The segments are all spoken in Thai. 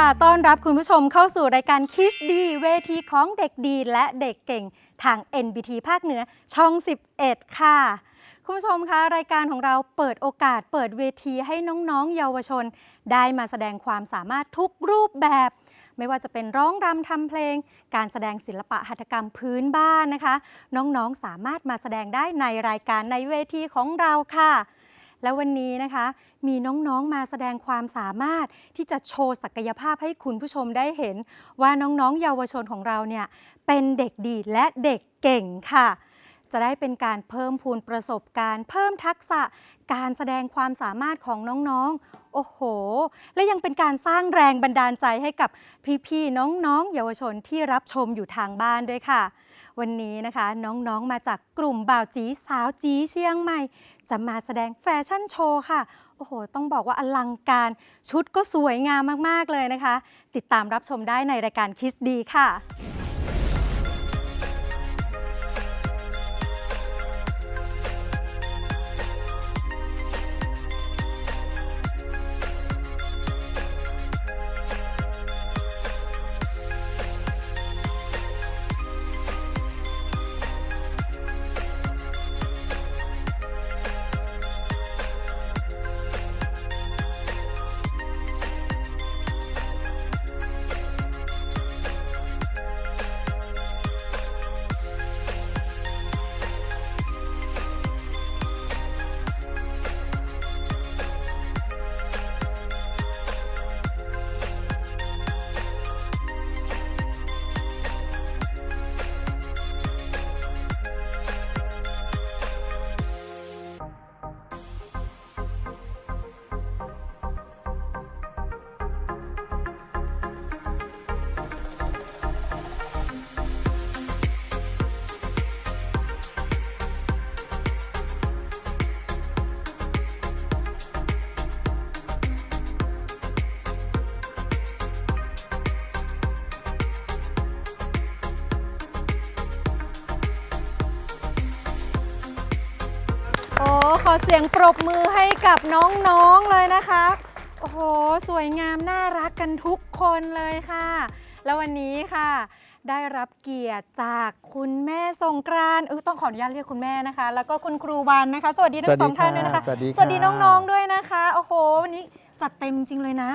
ค่ะ ต้อนรับคุณผู้ชมเข้าสู่รายการคิสดีเวทีของเด็กดีและเด็กเก่งทาง NBT ภาคเหนือช่อง 11 ค่ะ คุณผู้ชมคะรายการของเราเปิดโอกาสเปิดเวทีให้น้องๆ เยาวชน ได้มาแสดงความสามารถทุกรูปแบบ ไม่ว่าจะเป็นร้องรำทำเพลง การแสดงศิลปะหัตถกรรมพื้นบ้านนะคะ น้องๆสามารถมาแสดงได้ในรายการในเวทีของเราค่ะ และวันนี้นะคะ มีน้องๆมาแสดงความสามารถที่จะโชว์ศักยภาพให้คุณผู้ชมได้เห็น ว่าน้องๆ เยาวชนของเราเนี่ยเป็นเด็กดีและเด็กเก่งค่ะ จะได้เป็นการเพิ่มพูนประสบการณ์ เพิ่มทักษะการแสดงความสามารถของน้องๆ โอ้โห และยังเป็นการสร้างแรงบันดาลใจให้กับพี่ๆน้องๆ เยาวชนที่รับชมอยู่ทางบ้านด้วยค่ะ วันนี้นะคะน้องๆมาจากกลุ่มบ่าวจีสาวจีเชียงใหม่ จะมาแสดงแฟชั่นโชว์ค่ะ โอ้โห ต้องบอกว่าอลังการชุดก็สวยงามมากๆเลยนะคะ ติดตามรับชมได้ในรายการคิสดีค่ะ สียงปรบมือให้กับน้องๆเลยนะคะโอ้โห สวยงามน่ารักกันทุกคนเลยค่ะ แล้ววันนี้ค่ะ ได้รับเกียรติจากคุณแม่สงกรานต์เออต้องขออนุญาตเรียกคุณแม่นะคะ แล้วก็คุณครูวันนะคะ สวัสดีทั้งสองท่านด้วยนะคะสวัสดีค่ะสวัสดีน้องๆด้วยนะคะ โอ้โห วันนี้จัดเต็มจริงเลยนะ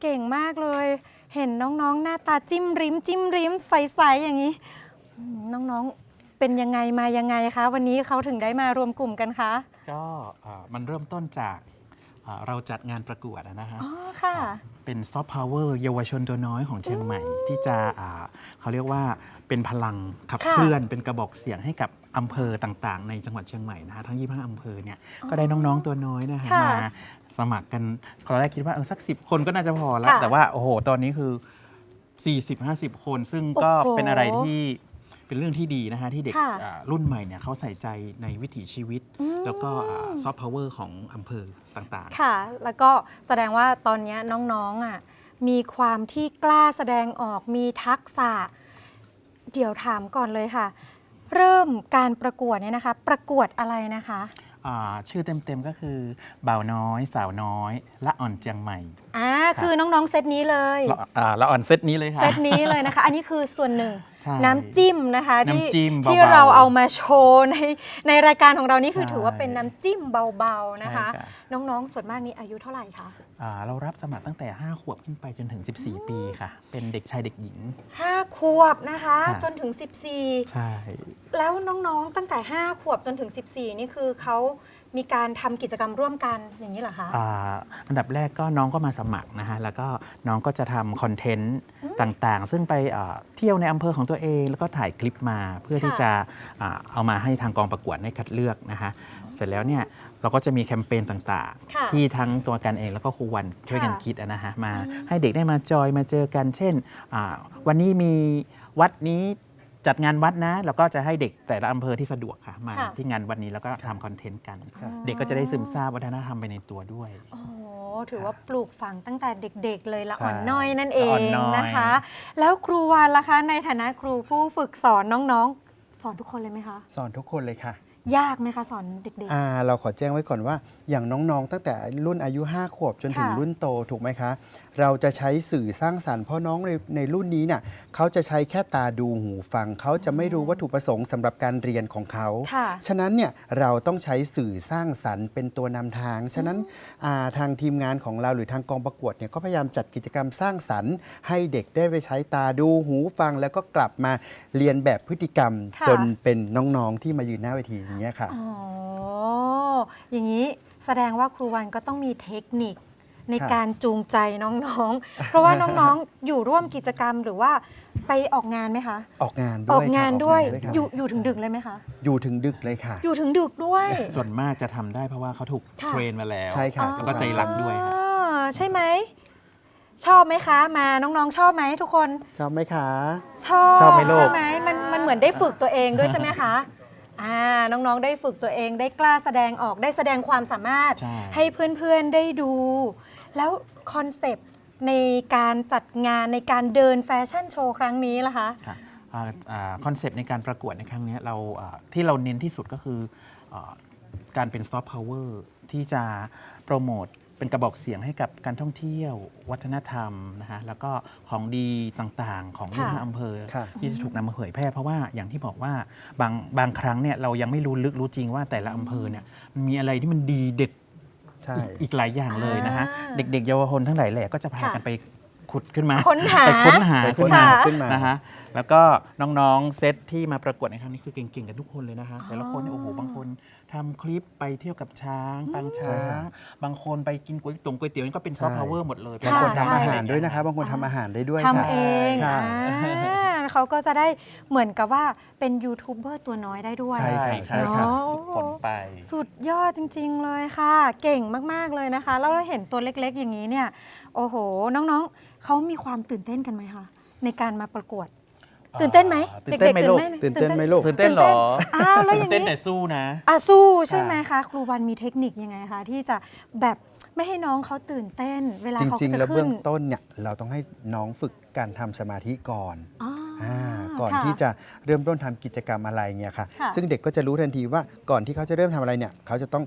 เก่งมากเลย เห็นน้องๆ หน้าตาจิ้มริม จิ้มริมใสๆอย่างนี้อืมน้องๆ เป็นยังไงมายังไงคะ วันนี้เขาถึงได้มารวมกลุ่มกันคะ ก็อ่ามันเริ่มต้นจากอ่าเราจัดงานประกวดอะนะฮะ อ๋อค่ะ เป็นซอฟต์พาวเวอร์เยาวชนตัวน้อยของเชียงใหม่ ที่จะอ่าเขาเรียกว่าเป็นพลังขับค่ะเคลื่อนเป็นกระบอกเสียงให้กับอำเภอต่างๆ ในจังหวัดเชียงใหม่นะฮะทั้ง 25อำเภอเนี่ยก็ได้น้องๆตัวน้อยนะฮะค่ะมาสมัครกันตอนแรกคิดว่าเออสักสิคนก็น่าจะพอแล้วค่ะแต่ว่าโอ้โหตอนนี้คือ 40-50 คน ซึ่งก็โอ้โห เป็นอะไรที่ เป็นเรื่องที่ดีนะฮะที่เด็กค่ะอ่ารุ่นใหม่เนี่ยเขาใส่ใจในวิถีชีวิต อืม แล้วก็ซอฟต์พาวเวอร์ของอำเภอต่าง ค่ะ แล้วก็แสดงว่าตอนนี้น้องๆอะมีความที่กล้าแสดงออกมีทักษะ เดี๋ยวถามก่อนเลยค่ะ เริ่มการประกวดเนี่ยนะคะ ประกวดอะไรนะคะ ๆอ่าชื่อเต็มๆก็คือบ่าวน้อยสาวน้อยละอ่อนเจียงใหม่อ่า คือน้องๆเซตนี้เลย ละอ่าละอ่อนเซตนี้เลยค่ะ เซตนี้เลยนะคะ อันนี้คือส่วนหนึ่งใช่ น้ำจิ้มนะคะที่น้ำจิ้มเบาๆที่เราเอามาโชว์ในในรายการของเรานี่คือใช่ถือว่าเป็นน้ำจิ้มเบาๆนะคะใช่ค่ะน้องๆส่วนมากนี้อายุเท่าไหร่คะอ่าเรารับสมัครตั้งแต่ 5 ขวบขึ้นไปจนถึง 14 ปีค่ะ เป็นเด็กชายเด็กหญิง 5 ขวบนะคะค่ะจนถึง 14ใช่แล้วน้องๆตั้งแต่ 5 ขวบจนถึง 14 นี่คือเขา มีการทำกิจกรรมร่วมกันอย่างนี้เหรอคะ อ่าอันดับแรกก็น้องก็มาสมัครนะฮะแล้วก็น้องก็จะทำคอนเทนต์ต่างๆ ซึ่งไปอ่าเที่ยวในอำเภอของตัวตัวเอง แล้วก็ถ่ายคลิปมาเพื่อที่ค่ะ จะอ่าเอามาให้ทางกองประกวดได้คัดเลือกนะคะเสร็จแล้วเนี่ยเราก็จะมีแคมเปญต่างค่ะๆ ที่ทั้งตัวกันเองแล้วก็ครูวันช่วยกันค่ะคิดอะนะฮะมาอืมให้เด็กได้มาจอยมาเจอกัน เช่นอ่าวันนี้มีวัดนี้ จัดงานวัดนะ แล้วก็จะให้เด็กแต่ละอำเภอที่สะดวกค่ะมาค่ะ ที่งานวันนี้แล้วก็ทำคอนเทนต์กัน ครับ เด็กก็จะได้ซึมซาบวัฒนธรรมไปในตัวด้วย โอ้โหถือว่าปลูกฝังตั้งแต่เด็ก ๆ เลยละใช่อ่อนน้อยนั่นเออ่องนน้อย นะคะ แล้วครูวานล่ะคะ ในฐานะครูผู้ฝึกสอนน้องๆ สอนทุกคนเลยไหมคะ สอนทุกคนเลยค่ะ ยากไหมคะสอนเด็ก อ่าเราขอแจ้งไว้ก่อนว่าอย่างน้องๆ ตั้งแต่รุ่นอายุ 5 ขวบจนถึงค่ะรุ่นโตถูกไหมคะ เราจะใช้สื่อสร้างสรรค์เพราะน้องในในรุ่นนี้เนี่ยเขาจะใช้แค่ตาดูหูฟัง เขาจะไม่รู้วัตถุประสงค์สำหรับการเรียนของเขาๆค่ะ ฉะนั้นเนี่ยเราต้องใช้สื่อสร้างสรรค์เป็นตัวนำทาง ฉะนั้นอ่าทางทีมงานของเราหรือทางกองประกวดเนี่ยก็พยายามจัดกิจกรรมสร้างสรรค์ ให้เด็กได้ไปใช้ตาดูหูฟัง แล้วก็กลับมาเรียนแบบพฤติกรรม ค่ะ จนเป็นน้องๆที่มายืนหน้าเวทีอย่างเงี้ยค่ะ อ๋อ อย่างนี้แสดงว่าครูวันก็ต้องมีเทคนิค ในครับการจูงใจน้องๆ เพราะว่าน้องๆ อยู่ร่วมกิจกรรมหรือว่าไปออกงานไหมคะ ออกงานด้วยออกงานค่ะด้วยออกงานอยู่ค่ะอยู่ถึงดึกเลยไหมคะ อยู่ถึงดึกเลยค่ะ อยู่ถึงดึกด้วย ส่วนมากจะทำได้เพราะว่าเขาถูกค่ะเทรนมาแล้ว ใช่ค่ะแล้วก็ใจรักด้วยครับอ๋อใช่ไหม ชอบไหมคะ มาน้องๆ ชอบไหมทุกคน ชอบไหมคะ ชอบชอบไหมลูกใช่ไหมมันมันเหมือนได้ฝึกตัวเองด้วยใช่ไหมคะอ่าน้องๆ ได้ฝึกตัวเองได้กล้าแสดงออกได้แสดงความสามารถใช่ให้เพื่อนๆ ได้ดู แล้วคอนเซปต์ในการจัดงานในการเดินแฟชั่นโชว์ครั้งนี้ล่ะคะค่ะคอนเซปต์ในการประกวดในครั้งเนี้ยเราอ่าที่เราเน้นที่สุดก็คืออาการเป็นซอฟต์พาวเวอร์ที่จะโปรโมทเป็นกระบอกเสียงให้กับการท่องเที่ยว วัฒนธรรมนะฮะแล้วก็ของดีต่างๆ ของค่ะ25อำเภอค่ะที่จะถูกนำมาเผยแพร่เพราะว่าอย่างที่บอกว่าบางบางครั้งเนี่ยเรายังไม่รู้ลึกรู้จริงว่าแต่ละอำเภอเนี่ยมันมีอะไรที่มันดีเด็ด ใช่อีกอีกหลายอย่างเลยนะฮะอ่าเด็กๆ เยาวชนทั้งหลายแหล่ก็จะพาค่ะกันไปขุดขึ้นมาค้นหาไปค้นหาไปค้ขึ้นนหามาขึ้นมานะฮะแล้วก็น้องๆ เซตที่มาประกวดในครั้งนี้คือเก่งๆ กันทุกคนเลยนะคะ แต่ละคนเนี่ยโอ้โห บางคนทำคลิปไปเที่ยวกับช้างปางช้าง บางคนไปกินก๋วยตงก๋วยเตี๋ยวนี่ก็เป็นซอฟต์ใช่พาวเวอร์หมดเลย บางคนใช่ทำอาหารด้วยนะคะ บางคนทำอาหารได้ด้วยทำค่ะเอง ค่ะอ่าเขาก็จะได้เหมือนกับว่าเป็นยูทูบเบอร์ตัวน้อยได้ด้วยใช่ใช่ค่ะค่ะเนาะฝึกฝนไป สุดยอดจริง ๆ เลยค่ะ เก่งมากๆเลยนะคะ แล้วเราเห็นตัวเล็กๆ อย่างนี้เนี่ย โอ้โห น้องๆเขามีความตื่นเต้นกันไหมคะในการมาประกวด ตื่นเต้นไหมอ่าตื่นเต้นไหมลูก ตื่นเต้นไหมลูก ตื่นเต้นเหรออ้าวแล้วอย่างเต้นนี้ แต่สู้นะ อะสู้ใช่ไหมคะ ครูวันมีเทคนิคยังไงคะ ที่จะแบบไม่ให้น้องเขาตื่นเต้น เวลาจเขาริง ๆ จะแล้วขึ้เบื้นองต้นเนี่ยเราต้องให้น้องฝึกการทำสมาธิก่อน อ๋อ ออ่าก่อนค่ที่จะเริ่มต้นทำกิจกรรมอะไรเงี้ยค่ะ ค่ะ ซึ่งเด็กก็จะรู้ทันทีว่าก่อนที่เขาจะเริ่มทำอะไรเนี่ยเขาจะต้อง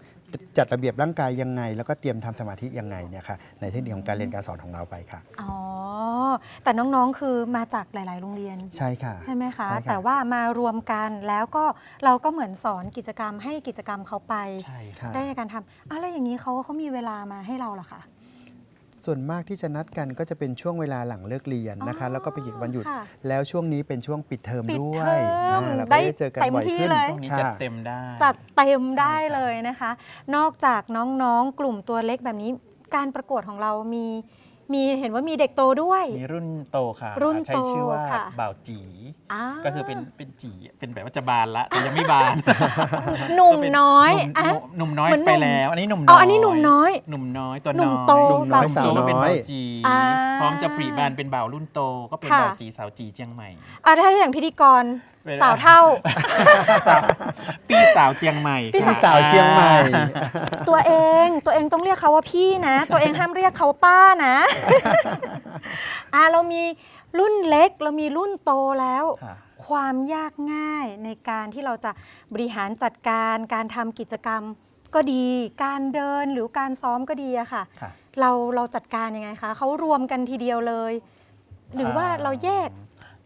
จัดระเบียบร่างกายยังไง แล้วก็เตรียมทำสมาธิยังไงเนี่ยค่ะในเทคนิคของการเรียนการสอนของเราไปค่ะ อ๋อ แต่น้องๆ คือมาจากหลาย ๆ โรงเรียน ใช่ค่ะ ใช่ไหมคะ ใช่ค่ะแต่ว่ามารวมกันแล้วก็เราก็เหมือนสอนกิจกรรมให้กิจกรรมเขาไป ใช่ค่ะ ได้ในการทำอ้าวแล้วอย่างนี้เขาเขามีเวลามาให้เราเหรอคะ ส่วนมากที่จะนัดกันก็จะเป็นช่วงเวลาหลังเลิกเรียนนะคะอ๋อแล้วก็ไปหยิกวันหยุด ค่ะแล้วช่วงนี้เป็นช่วงปิดเทอมปิดด้วเทยอมอ่าเราก็ได้ได้เจอกันเต็มบ่อยที่ขึ้นเลย ช่วงนี้ค่ะจัดเต็มได้ จัดเต็มได้เลยนะคะ นอกจากน้องๆ กลุ่มตัวเล็กแบบนี้ การประกวดของเรามี มีเห็นว่ามีเด็กโตด้วย มีรุ่นโตค่ะรุ่นใช้โตชื่อว่าค่ะบ่าวจีอ่า ก็คือเป็นเป็นจีเป็นแบบว่าจะบานละแต่ยังไม่บาน หนุ่มก็เป็น้อยหอะนุ่มหนุ่มน้อยเหมือนหนุ่ไปมแล้ว อันนี้หนุ่มอ๋น้ออยอันนี้หนุ่มน้อยหนุ่มน้อยตัวหนุ่น้มอยโตหนุ่มน้อยบ่าวสาวโตก็เป็นน้อยบ่าวจี อ่าพร้อมจะปรีบานเป็นบ่าวรุ่นโต ก็เป็นค่ะ บ่าวจีสาวจีเจียงใหม่ อะถ้าอย่างพิธีกรเวลา สาวเท่า สาวปีสาวเจียงใหม่พี่พี่สาวเชียงใหม่ ตัวเองตัวเองต้องเรียกเขาว่าพี่นะ ตัวเองห้ามเรียกเขาป้านะ อะเรามีรุ่นเล็กเรามีรุ่นโตแล้ว ค่ะ ความยากง่ายในการที่เราจะบริหารจัดการ การทำกิจกรรมก็ดี การเดินหรือการซ้อมก็ดีอะค่ะ ค่ะ เราเราจัดการยังไงคะเขารวมกันทีเดียวเลย หรือว่าเราแยก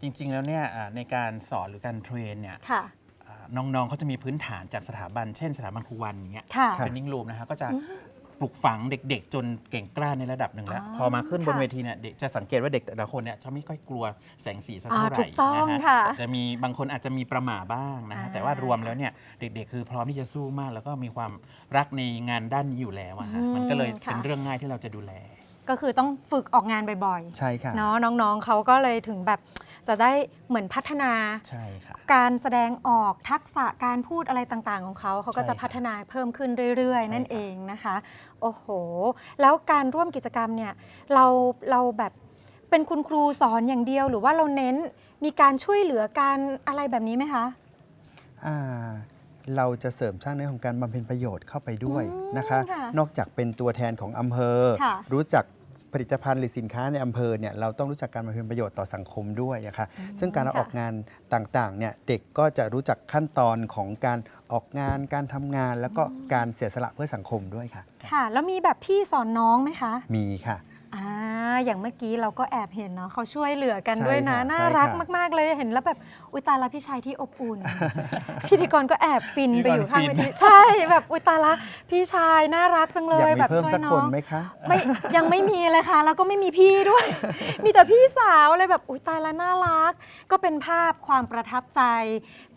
จริง ๆ แล้วเนี่ยอ่าในการสอนหรือการเทรนเนี่ยค่ะ อ่าน้องๆเขาจะมีพื้นฐานจากสถาบัน เช่นสถาบันครูวันอย่างเงี้ยค่ะค่ะเป็นนิ่งรูมนะคะก็จะ ปลูกฝังเด็ก ๆ จนเก่งกล้าในระดับหนึ่งแล้ว อ๋อพอมาขึ้นบนค่ะเวทีเนี่ยเด็กจะสังเกตว่าเด็กแต่ละคนเนี่ยจะไม่ค่อยกลัวแสงสีสักอ่าเท่าไหร่ถูกต้องนฮค่ะจะมีบางคนอาจจะมีประหม่าบ้างนะฮะอ่า แต่ว่ารวมแล้วเนี่ยเด็ก ๆ คือพร้อมที่จะสู้มาก แล้วก็มีความรักในงานด้านนี้อยู่แล้วอะฮะอืมมันก็เลยค่ะเป็นเรื่องง่ายที่เราจะดูแล ก็คือต้องฝึกออกงานบ่อยใช่ค่ะ ๆ เนาะน้องๆเขาก็เลยถึงแบบ จะได้เหมือนพัฒนา ใช่ค่ะ การแสดงออกทักษะการพูดอะไรต่างๆ ของเขา เขาก็ใช่จะครับพัฒนาเพิ่มขึ้นเรื่อย ๆ นั่นใช่ครับ เองนะคะ โอ้โห แล้วการร่วมกิจกรรมเนี่ยเราเราแบบเป็นคุณครูสอนอย่างเดียว หรือว่าเราเน้นมีการช่วยเหลือการอะไรแบบนี้ไหมคะ อ่าเราจะเสริมสร้างในเรื่องของการบำเพ็ญประโยชน์เข้าไปด้วยอืมนะคะ ค่ะนอกจากเป็นตัวแทนของอำเภอ ค่ะรู้จัก ผลิตภัณฑ์หรือสินค้าในอำเภอเนี่ยเราต้องรู้จักการบำเพ็ญประโยชน์ต่อสังคมด้วยนะคะซึ่งการเราค่ะออกงานต่างๆเนี่ยเด็กก็จะรู้จักขั้นตอนของการออกงาน การทำงาน แล้วก็การเสียสละเพื่อสังคมด้วยค่ะ ค่ะ แล้วมีแบบพี่สอนน้องไหมคะ มีค่ะ อ่าอย่างเมื่อกี้เราก็แอบเห็นเนาะเขาช่วยเหลือกันใช่ด้วยนะค่ะน่าใช่รักค่ะ มากๆเลยเห็นแล้วแบบอุยตายละพี่ชายที่อบอุ่น พิธีกรก็แอบฟินไปอยู่ข้างเวทีใช่แบบอุยตายละพี่ชายน่ารักจังเลอยากยมีแบบเพิ่มช่วยสักน้คอนง ไหมคะ ไม่ยังไม่มีเลยค่ะ แล้วก็ไม่มีพี่ด้วย มีแต่พี่สาวเลยแบบอุยตายละน่ารัก ก็เป็นภาพความประทับใจ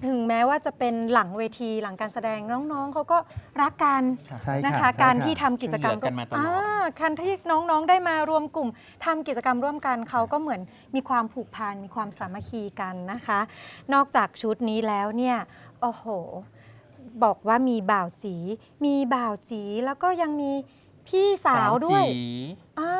ถึงแม้ว่าจะเป็นหลังเวทีหลังการแสดงน้องๆเขาก็รักกันใช่นะค่ะคะ ใช่การค่ะที่ทำกิจกรรมช่วยเหลือกันมาตลอดาการที่น้องๆได้มารวมกลุ่มทำกิจกรรมร่วมกันเขาก็เหมือนมีความผูกพันมีความสามัคคีกันนะคะ นอกจากชุดนี้แล้วเนี่ยโอ้โห บอกว่ามีบ่าวจี มีบ่าวจีแล้วก็ยังมีพี่สาวด้วยจีอ่า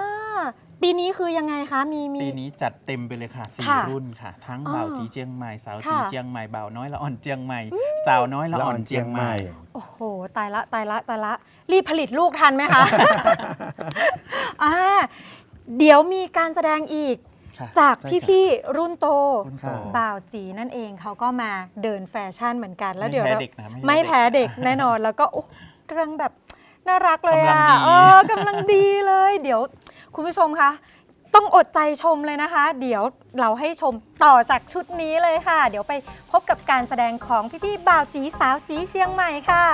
ปีนี้คือยังไงคะมีมี ปีนี้จัดเต็มไปเลยค่ะสี่ค่ะรุ่นค่ะ ทั้งอ๋อบ่าวจีเจียงใหม่สาวจีค่ะ เจียงใหม่บ่าวน้อยละอ่อนเจียงใหม่ สาวน้อยละอ่อนเจียงใหม่ โอ้โห ตายละ ตายละ ตายละ รีบผลิตลูกทันไหมคะ อ่า เดี๋ยวมีการแสดงอีก ค่ะ จากใช่ค่ะพี่ๆรุ่นโตรุ่นโตค่ะบ่าวจีนั่นเองเขาก็มาเดินแฟชั่นเหมือนกันแล้วไม่เดี๋ยวแพ้เราเด็กนะไม่ไม่แพ้เด็กแพ้เด็กแน่นอนแล้วก็โอ้กำลังแบบน่ารักเลยกำลัอะงดี เออกำลังดีเลย เดี๋ยวคุณผู้ชมคะต้องอดใจชมเลยนะคะ เดี๋ยวเราให้ชมต่อจากชุดนี้เลยค่ะ เดี๋ยวไปพบกับการแสดงของพี่ๆบ่าวจีสาวจีเชียงใหม่ค่ะ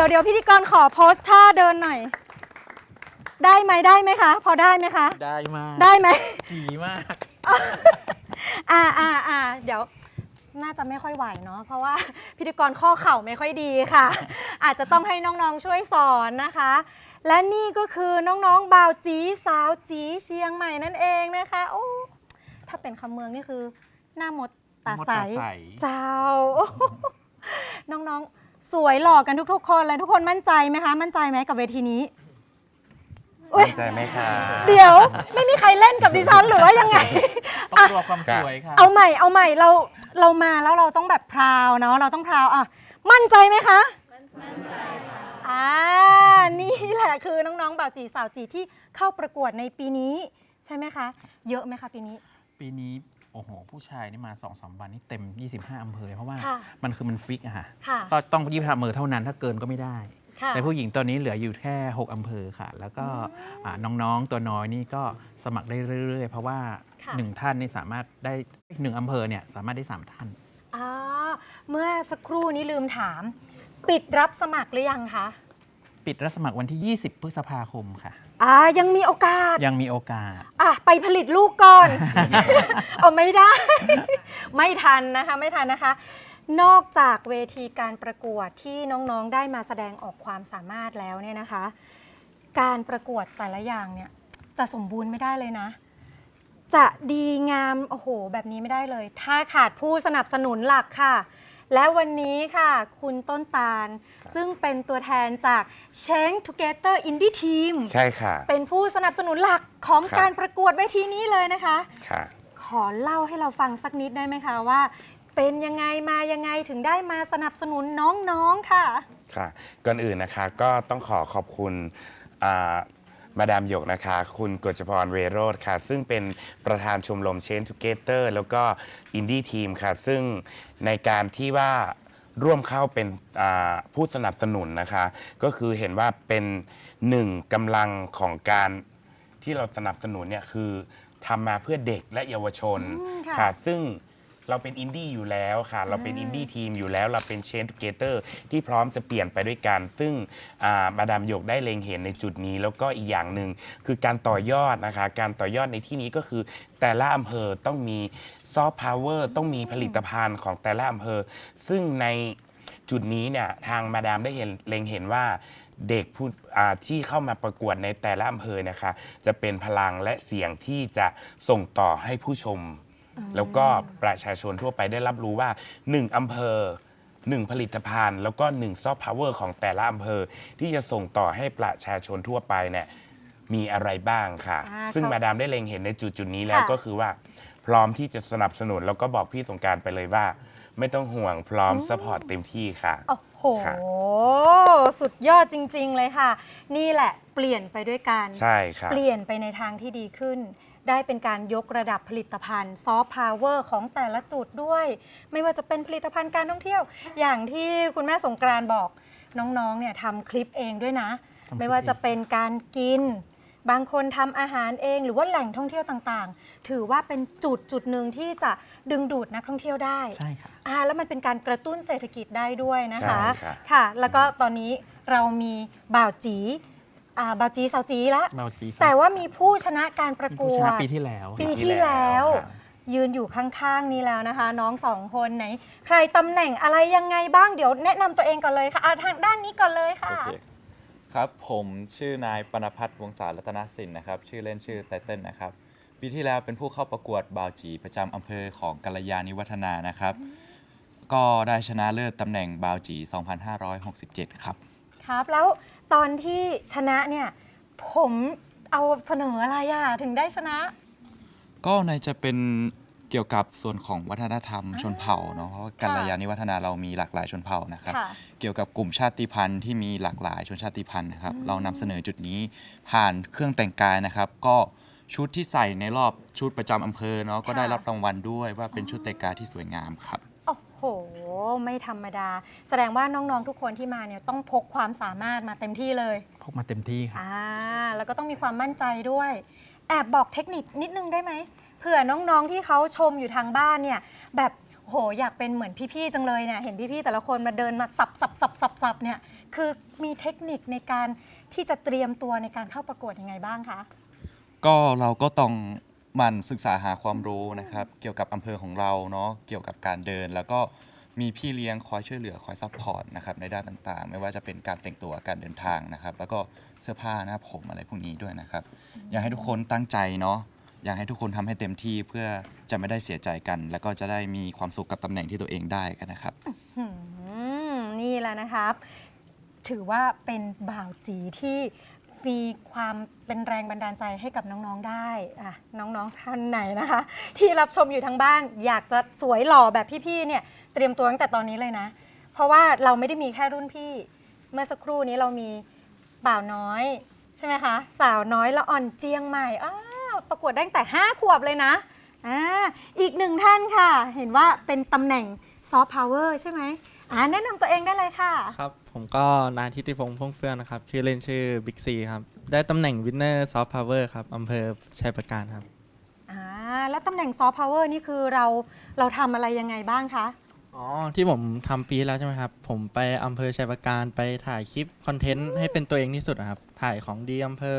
ดี๋ยวเดี๋ยวพิธีกรขอโพสท่าเดินหน่อย ได้ไหมได้ไหมคะ พอได้ไหมคะ ได้มากได้ไหม จีมาก อ่าอ่าอ่าเดี๋ยวน่าจะไม่ค่อยไหวเนาะเพราะว่า พิธีกรข้อเข่าไม่ค่อยดีค่ะ อาจจะต้องให้น้องๆช่วยสอนนะคะ และนี่ก็คือน้องๆบ่าวจีสาวจีเชียงใหม่นั่นเองนะคะโอ้ถ้าเป็นคำเมืองนี่คือ หน้ามดตาใสมดตาใส เจ้า น้องๆ สวยหล่อกันทุกๆคนเลยทุกคนมั่นใจไหมคะ มั่นใจไหมกับเวทีนี้อุ๊ยใจไหมคะเดี๋ยวไม่มีใครเล่นกับดิฉันหรือว่ายังไง ต้องรวความสวยค่ะ เอาใหม่ เอาใหม่เราเรามาแล้วเราต้องแบบพราวเนาะเราต้องพราวอะมั่นใจไหมคะ มั่นใจอ่านี่แหละคือน้องๆบ่าวจีสาวจีที่เข้าประกวดในปีนี้ ใช่ไหมคะ เยอะไหมคะปีนี้ ปีนี้ โอ้โห ผู้ชายนี่มา2อสวันนี่เต็ม 25 อำเภอเลยเพราะว่าค่ะมันคือมันฟิกอะค่ะ ค่ะ ก็ต้อง25อำเภอเท่านั้นถ้าเกินก็ไม่ได้ ค่ะ แต่ผู้หญิงตอนนี้เหลืออยู่แค่ 6 อำเภอค่ะ แล้วก็อ่าน้องๆตัวน้อยนี่ก็สมัครได้เรื่อยๆ เพราะว่าค่ะ หนึ่งท่านนี่สามารถได้หนึ่งอำเภอเนี่ยสามารถได้สามท่าน อ่าเมื่อสักครู่นี้ลืมถาม ปิดรับสมัครหรือยังคะ ปิดรับสมัครวันที่ 20 พฤษภาคมค่ะ อ่ายังมีโอกาสยังมีโอกาส อะไปผลิตลูกก่อน เอาไม่ได้ ไม่ทันนะคะ ไม่ทันนะคะ นอกจากเวทีการประกวดที่น้องๆได้มาแสดงออกความสามารถแล้วเนี่ยนะคะ การประกวดแต่ละอย่างเนี่ยจะสมบูรณ์ไม่ได้เลยนะ จะดีงามโอ้โห แบบนี้ไม่ได้เลย ถ้าขาดผู้สนับสนุนหลักค่ะ และวันนี้ค่ะ คุณต้นตาล ซึ่งเป็นตัวแทนจาก Change Together Indie Team ใช่ค่ะ เป็นผู้สนับสนุนหลักของครับ การประกวดเวทีนี้เลยนะคะ ค่ะ ขอเล่าให้เราฟังสักนิดได้ไหมคะว่า เป็นยังไงมายังไงถึงได้มาสนับสนุนน้องๆค่ะ ค่ะก่อนอื่นนะคะก็ต้องขอขอบคุณอ่า มาดามหยกนะคะ คุณกฤษพรเวโรธค่ะ ซึ่งเป็นประธานชมรม Change Together แล้วก็อินดี้ทีมค่ะ ซึ่งในการที่ว่าร่วมเข้าเป็นอ่าผู้สนับสนุนนะคะ ก็คือเห็นว่าเป็นหนึ่งกำลังของการที่เราสนับสนุนเนี่ยคือทำมาเพื่อเด็กและเยาวชนอืมค่ะค่ะ ซึ่ง เราเป็นอินดี้อยู่แล้วค่ะ เราเป็นอินดี้ทีมอยู่แล้ว เราเป็นเชนทูเกเตอร์ที่พร้อมจะเปลี่ยนไปด้วยกัน ซึ่งอ่ามาดามหยกได้เล็งเห็นในจุดนี้ แล้วก็อีกอย่างหนึ่งคือการต่อยอดนะคะ การต่อยอดในที่นี้ก็คือแต่ละอำเภอต้องมีซอฟต์พาวเวอร์ต้องมีผลิตภัณฑ์ของแต่ละอำเภอ ซึ่งในจุดนี้เนี่ยทางมาดามได้เห็นเล็งเห็นว่าเด็กผู้อ่าที่เข้ามาประกวดในแต่ละอำเภอนะคะ จะเป็นพลังและเสียงที่จะส่งต่อให้ผู้ชม แล้วก็ประชาชนทั่วไปได้รับรู้ว่า 1อำเภอ 1 ผลิตภัณฑ์ แล้วก็1ซอฟต์พาวเวอร์ของแต่ละอำเภอ ที่จะส่งต่อให้ประชาชนทั่วไปเนี่ยมีอะไรบ้างค่ะ อ่าซึ่งครับมาดามได้เล็งเห็นในจุดจุดๆนี้แล้วค่ะ ก็คือว่า พร้อมที่จะสนับสนุน แล้วก็บอกพี่สงกรารไปเลยว่า ไม่ต้องห่วงพร้อมสปอร์ตเต็มที่ค่ะ โอ้โหค่ะสุดยอดจริง ๆ เลยค่ะ นี่แหละเปลี่ยนไปด้วยกัน ใช่ค่ะเปลี่ยนไปในทางที่ดีขึ้น ได้เป็นการยกระดับผลิตภัณฑ์ซอฟต์พาวเวอร์ของแต่ละจุดด้วย ไม่ว่าจะเป็นผลิตภัณฑ์การท่องเที่ยว อย่างที่คุณแม่สงกรานต์บอกน้องๆเนี่ยทำคลิปเองด้วยนะ ทำคลิป ไม่ว่าจะเป็นการกิน บางคนทำอาหารเองหรือว่าแหล่งท่องเที่ยวต่างๆ ถือว่าเป็นจุดจุดหนึ่งที่จะดึงดูดนักท่องเที่ยวได้ ใช่ค่ะ อ่าแล้วมันเป็นการกระตุ้นเศรษฐกิจได้ด้วยนะคะ ใช่ค่ะ ค่ะ แล้วก็ตอนนี้เรามีบ่าวจี อ่าบ่าวจีสาวจีแล้วเราจีแต่ว่ามีผู้ชนะการประมีกผู้วชดนะปีที่แล้วปีที่แล้ว ค่ะยืนอยู่ข้างๆนี้แล้วนะคะ น้องสองคนไหน ใครตำแหน่งอะไรยังไงบ้างเดี๋ยวแนะนำตัวเองก่อนเลยค่ะอะทางด้านนี้ก่อนเลยค่ะ โอเคครับผมชื่อนายปนพัฒน์วงศารัตนสินนะครับ ชื่อเล่นชื่อไตเติ้ลนะครับ ปีที่แล้วเป็นผู้เข้าประกวดบาวจีประจำอำเภอของกัลยาณิวัฒนานะครับ ก็ได้ชนะเลิศตำแหน่งบาวจี 2567 ครับ ครับแล้ว ตอนที่ชนะเนี่ย ผมเอาเสนออะไรอะถึงได้ชนะ ก็ในจะเป็นเกี่ยวกับส่วนของวัฒนธรรมชนเผ่าเนาะเพราะว่ากัลยาณิวัฒนาเรามีหลากหลายชนเผ่านะครับ ค่ะ เกี่ยวกับกลุ่มชาติพันธุ์ที่มีหลากหลายชนชาติพันธุ์นะครับ เรานำเสนอจุดนี้ผ่านเครื่องแต่งกายนะครับ ก็ชุดที่ใส่ในรอบชุดประจำอำเภอเนาะก็ได้รับรางวัลด้วยว่าเป็นชุดแต่งกายที่สวยงามครับ โอ้โห ไม่ธรรมดา แสดงว่าน้องๆทุกคนที่มาเนี่ยต้องพกความสามารถมาเต็มที่เลย พกมาเต็มที่ค่ะอ่า แล้วก็ต้องมีความมั่นใจด้วย แอบบอกเทคนิคนิดนึงได้ไหมเผื่อน้องๆที่เขาชมอยู่ทางบ้านเนี่ยแบบโหอยากเป็นเหมือนพี่ๆจังเลยเนี่ยเห็นพี่ๆแต่ละคนมาเดินมาสับสับสับสับสับเนี่ยคือมีเทคนิคในการที่จะเตรียมตัวในการเข้าประกวดยังไงบ้างคะ ก็เราก็ต้อง หมันศึกษาหาความรู้นะครับ เกี่ยวกับอำเภอของเราเนาะเกี่ยวกับการเดิน แล้วก็มีพี่เลี้ยงคอยช่วยเหลือคอยซัพพอร์ตนะครับในด้านต่างๆ ไม่ว่าจะเป็นการแต่งตัวการเดินทางนะครับ แล้วก็เสื้อผ้าหน้าผมอะไรพวกนี้ด้วยนะครับ อยากให้ทุกคนตั้งใจเนาะอยากให้ทุกคนทำให้เต็มที่เพื่อจะไม่ได้เสียใจกัน แล้วก็จะได้มีความสุขกับตำแหน่งที่ตัวเองได้กันนะครับ อืมนี่แหละนะครับ ถือว่าเป็นบ่าวจีที่ มีความเป็นแรงบันดาลใจให้กับน้องๆได้อะน้องๆท่านไหนนะคะ ที่รับชมอยู่ทางบ้าน อยากจะสวยหล่อแบบพี่ๆเนี่ยเตรียมตัวตั้งแต่ตอนนี้เลยนะ เพราะว่าเราไม่ได้มีแค่รุ่นพี่ เมื่อสักครู่นี้เรามีบ่าวน้อยใช่ไหมคะสาวน้อยละอ่อนเจียงใหม่อ้าวประกวดได้ตั้งแต่ 5 ขวบเลยนะอ่าอีกหนึ่งท่านค่ะ เห็นว่าเป็นตำแหน่งซอฟต์พาวเวอร์ใช่ไหม อ่าแนะนำตัวเองได้เลยค่ะ ครับ ผมก็นายทิติพงษ์พงษ์เฟื่องนะครับ ชื่อเล่นชื่อบิ๊กซีครับ ได้ตำแหน่งวินเนอร์ซอฟต์พาวเวอร์ครับอำเภอชัยประการครับ อ่า แล้วตำแหน่งซอฟต์พาวเวอร์นี่คือเราเราทำอะไรยังไงบ้างคะ อ๋อ ที่ผมทำปีที่แล้วใช่ไหมครับ ผมไปอำเภอชัยประการไปถ่ายคลิปคอนเทนต์ให้เป็นตัวเองที่สุดนะครับ ถ่ายของดีอำเภอ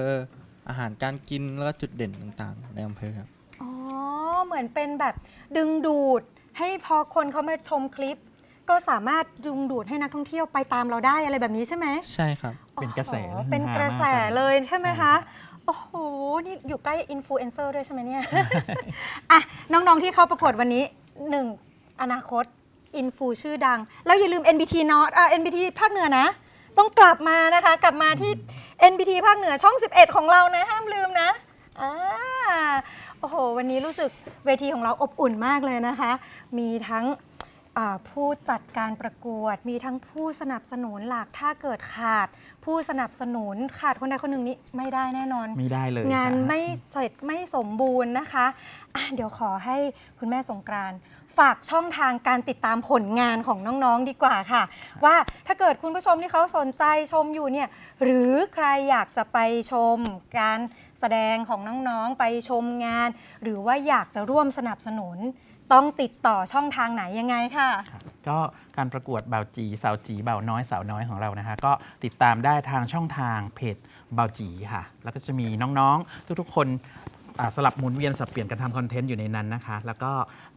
อาหารการกินแล้วก็จุดเด่นต่างๆ ในอำเภอครับ อ๋อ เหมือนเป็นแบบดึงดูดให้พอคนเขามาชมคลิป ก็สามารถดึงดูดให้นักท่องเที่ยวไปตามเราได้อะไรแบบนี้ใช่ไหมใช่ครับ เป็นกระแสโอ้โหฮือฮาเป็นกระแสมากเลยใช่ไหมใช่คะ โอ้โห นี่อยู่ใกล้อินฟลูเอนเซอร์ด้วยใช่ไหมเนี่ยอะน้องๆที่เข้าประกวดวันนี้หนึ่งอนาคตอินฟูชื่อดัง แล้วอย่าลืม NBT North อ่า NBT ภาคเหนือนะ ต้องกลับมานะคะ กลับมาที่ NBT ภาคเหนือช่อง 11 ของเรานะ ห้ามลืมนะอ่าโอ้โห วันนี้รู้สึกเวทีของเราอบอุ่นมากเลยนะคะ มีทั้งอ่า ผู้จัดการประกวด มีทั้งผู้สนับสนุนหลักถ้าเกิดขาด ผู้สนับสนุนขาดคนใดคนหนึ่งนี้ไม่ได้แน่นอน ไม่ได้เลยงานค่ะไม่เสร็จไม่สมบูรณ์นะคะอะเดี๋ยวขอให้คุณแม่สงกรานต์ฝากช่องทางการติดตามผลงานของน้องๆดีกว่าค่ะ ว่าถ้าเกิดคุณผู้ชมที่เขาสนใจชมอยู่เนี่ยหรือใครอยากจะไปชมการแสดงของน้องๆไปชมงาน หรือว่าอยากจะร่วมสนับสนุน ต้องติดต่อช่องทางไหนยังไงค่ะ ก็การประกวดเบาจีสาวจีเบาน้อยสาวน้อยของเรานะคะ ก็ติดตามได้ทางช่องทางเพจเบาจีค่ะ แล้วก็จะมีน้องๆทุกๆคนอ่าสลับหมุนเวียนสับเปลี่ยนกันทำคอนเทนต์อยู่ในนั้นนะคะ แล้วก็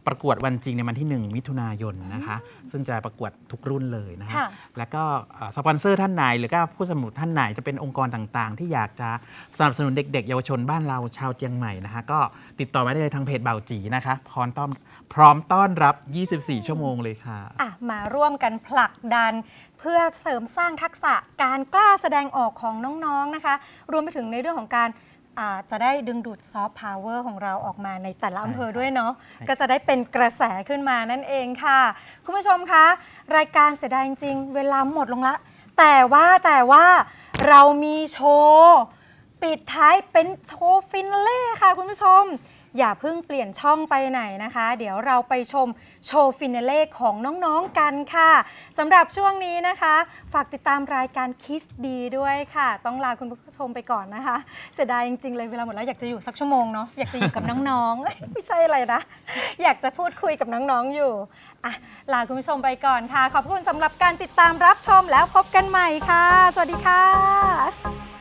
ประกวดวันจริงในวันที่ 1 มิถุนายนนะคะ ซึ่งจะประกวดทุกรุ่นเลยนะคะ ค่ะ แล้วก็อ่าสปอนเซอร์ท่านไหน หรือก็ผู้สนับสนุนท่านไหนจะเป็นองค์กรต่างๆ ที่อยากจะสนับสนุนเด็ก ๆ เยาวชนบ้านเราชาวเจียงใหม่นะคะ ก็ติดต่อมาได้เลยทางเพจเบาจีนะคะพร้อมต้อนพร้อมต้อนรับ 24 ชั่วโมงเลยค่ะ อะ มาร่วมกันผลักดัน เพื่อเสริมสร้างทักษะการกล้าแสดงออกของน้องๆนะคะ รวมไปถึงในเรื่องของการ อ่าจะได้ดึงดูดซอฟต์พาวเวอร์ของเราออกมาในแต่ละอำเภอด้วยเนาะใช่ก็จะได้เป็นกระแสขึ้นมานั่นเองค่ะ คุณผู้ชมคะ รายการเสียดายจริงๆ เวลาหมดลงละ แต่ว่าแต่ว่าเรามีโชว์ ปิดท้ายเป็นโชว์ฟินาเล่ค่ะคุณผู้ชม อย่าเพิ่งเปลี่ยนช่องไปไหนนะคะ เดี๋ยวเราไปชมโชว์ฟินาเล่ของน้องๆกันค่ะสำหรับช่วงนี้นะคะ ฝากติดตามรายการคิสดีด้วยค่ะ ต้องลาคุณผู้ชมไปก่อนนะคะ เสียดายจริงๆเลยเวลาหมดแล้วอยากจะอยู่สักชั่วโมงเนาะอยากจะอยู่กับน้องๆ ไม่ใช่อะไรนะ อยากจะพูดคุยกับน้องๆอยู่อะลาคุณผู้ชมไปก่อนค่ะ ขอบคุณสำหรับการติดตามรับชมแล้วพบกันใหม่ค่ะ สวัสดีค่ะ